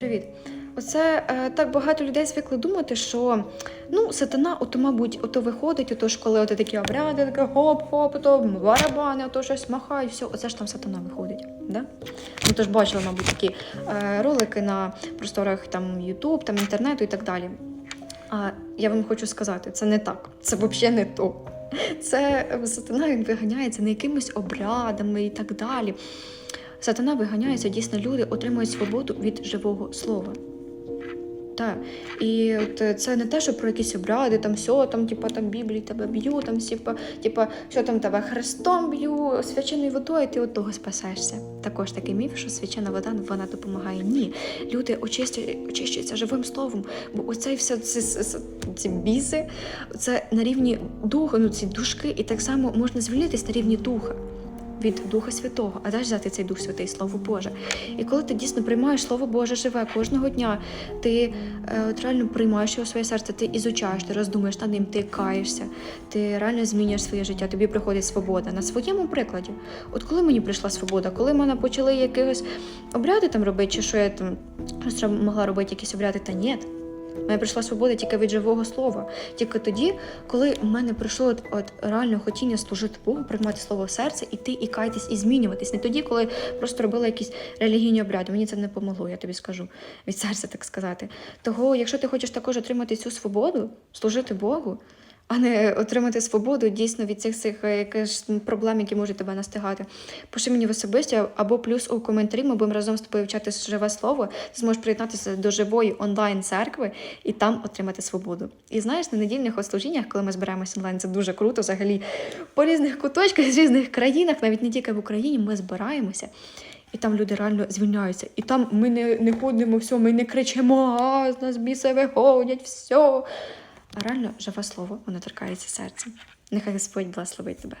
Привіт. Оце е, так багато людей звикли думати, що ну, сатана, ото, мабуть, ото виходить, ото ж коли ото такі обряди, таке хоп-хоп, ото барабани, ото щось махають, все, оце ж там сатана виходить. Да? Ну, то ж бачили, мабуть, такі е, ролики на просторах там YouTube, там інтернету і так далі. А я вам хочу сказати, це не так. Це взагалі не то. Це сатана він виганяється не якимись обрядами і так далі. Сатана виганяється, дійсно люди отримують свободу від живого слова. Так. І от е, це не те, що про якісь обряди, там все, там, типа, там Біблії тебе б'ю, там, типа, типа, що там тебе хрестом б'ю, свяченою водою, ти від того спасешся. Також такий міф, що свячена вода вона допомагає. Ні. Люди очищуються живим словом, бо оцей все ці, ці біси, це на рівні духу, ну ці душки, і так само можна звільнитись на рівні духа від Духа Святого, а далі взяти цей Дух Святий, Слово Боже. І коли ти дійсно приймаєш Слово Боже живе кожного дня, ти е, реально приймаєш його в своє серце, ти ізучаєш, ти роздумуєш над ним, ти каєшся, ти реально змінюєш своє життя, тобі приходить свобода. На своєму прикладі. От коли мені прийшла свобода, коли мене почали якихось обряди там робити, чи що я там могла робити, якісь обряди, та ні. Мене прийшла свобода тільки від живого слова. Тільки тоді, коли в мене прийшло от, от реально хотіння служити Богу, приймати слово в серце, іти і кайтись, і змінюватись. Не тоді, коли просто робила якісь релігійні обряди. Мені це не помогло, я тобі скажу від серця, так сказати. Того, якщо ти хочеш також отримати цю свободу, служити Богу, а не отримати свободу дійсно від цих цих е, якихось проблем, які можуть тебе настигати. Пиши мені в особисті або плюс у коментарі. Ми будемо разом з тобою вчати живе слово. Ти зможеш приєднатися до живої онлайн церкви і там отримати свободу. І знаєш, на недільних от служіннях, коли ми збираємося онлайн, це дуже круто. Взагалі по різних куточках з різних країнах, навіть не тільки в Україні, ми збираємося. І там люди реально звільняються. І там ми не, не ходимо, все, ми не кричимо, а з нас біси виходять, все. А реально живе слово, воно торкається серцем. Нехай Господь благословить тебе.